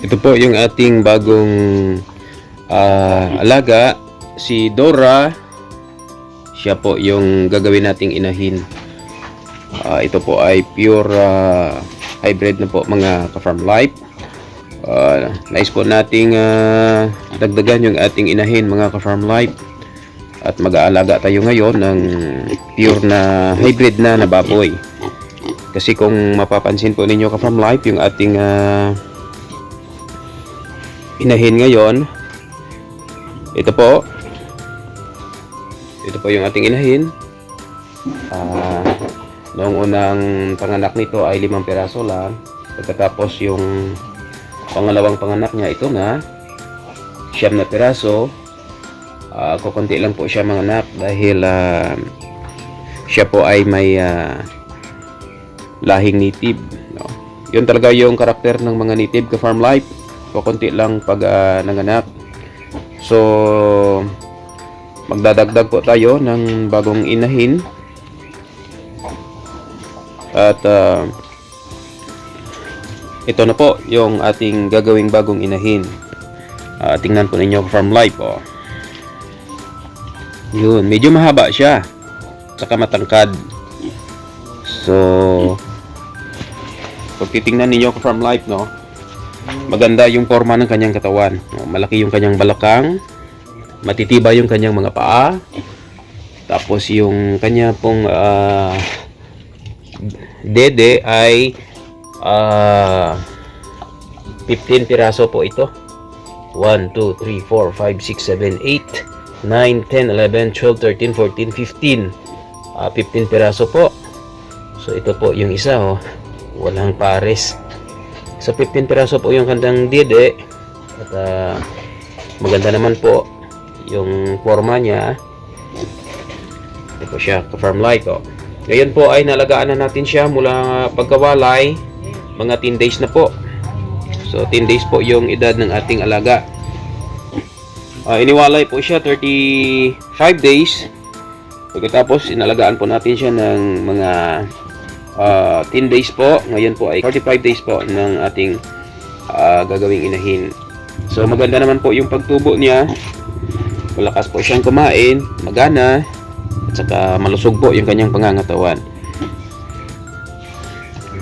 Ito po yung ating bagong ah, alaga, si Dora. Siya po yung gagawin nating inahin. Ah, ito po ay pure ah, hybrid na po mga ka-farm life. Ah, nais po nating ah, dagdagan yung ating inahin mga ka-farm life. At mag-aalaga tayo ngayon ng pure na hybrid na na baboy. Kasi kung mapapansin po ninyo ka-farm life, yung ating ah, inahin ngayon, ito po, ito po yung ating inahin. Ah, noong unang panganak nito ay limang piraso lang. Pagkatapos yung pangalawang panganak niya, ito na, siyam na piraso. Ah, kukunti lang po siya manganak dahil ah, siya po ay may ah, lahing native. No? Yun talaga yung karakter ng mga native ka farm life. Kukunti lang pag ah, nanganak. So, magdadagdag po tayo ng bagong inahin. At ah, ito na po yung ating gagawing bagong inahin. Ah, tingnan po ninyo farm life. Oh. Yun, medyo mahaba siya. Saka matangkad. So, pag titingnan ninyo farm life, no? Maganda yung forma ng kanyang katawan. Malaki yung kanyang balakang. Matitiba yung kanyang mga paa. Tapos yung kanya pong ah, dede ay ah 15 piraso po ito. 1, 2, 3, 4, 5, 6, 7, 8, 9, 10, 11, 12, 13, 14, 15. Ah, 15 piraso po. So ito po yung isa oh. Walang pares. So 15 piraso po yung kandang dede. At ah, maganda naman po yung forma niya. Ito po siya, ka-farm life oh. Ngayon po ay nalagaan na natin siya mula pagkawalay. Mga 10 days na po. So 10 days po yung edad ng ating alaga. Ah, iniwalay po siya 35 days. Pagkatapos inalagaan po natin siya ng mga ah, 10 days po. Ngayon po ay 45 days po ng ating ah, gagawing inahin. So maganda naman po yung pagtubo niya. Malakas po siyang kumain, magana, at saka malusog po yung kanyang pangangatawan.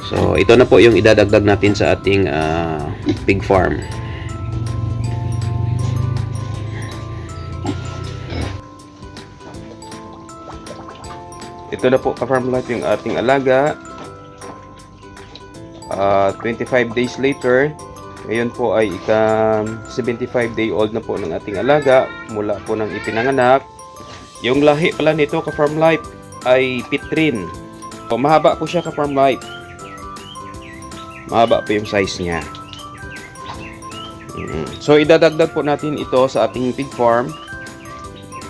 So ito na po yung idadagdag natin sa ating ah, pig farm. Ito na po ka-farm life yung ating alaga. Ah, 25 days later, ngayon po ay ika 75 day old na po ng ating alaga mula po ng ipinanganak. Yung lahi pala nito ka-farm life ay pitrin. O, mahaba po siya ka-farm life. Mahaba po yung size niya. So idadagdag po natin ito sa ating pig farm.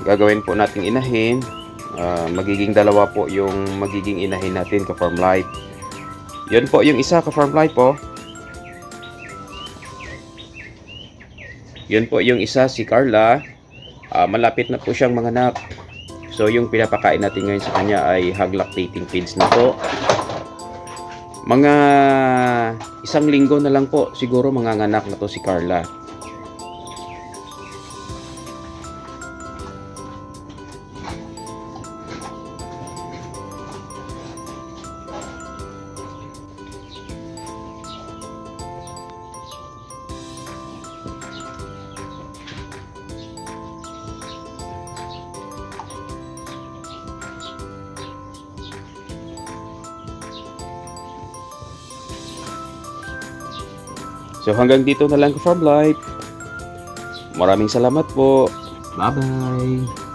Gagawin po nating inahin. Ah, magiging dalawa po yung magiging inahin natin ka farm life. Yun po yung isa ka farm life po. Yun po yung isa si Carla. Ah, malapit na po siyang manganak. So yung pinapakain natin ngayon sa kanya ay hog lactating feeds na po. Mga isang linggo na lang po siguro manganganak na to si Carla. So hanggang dito na lang ka Farm Life. Maraming salamat po. Bye-bye.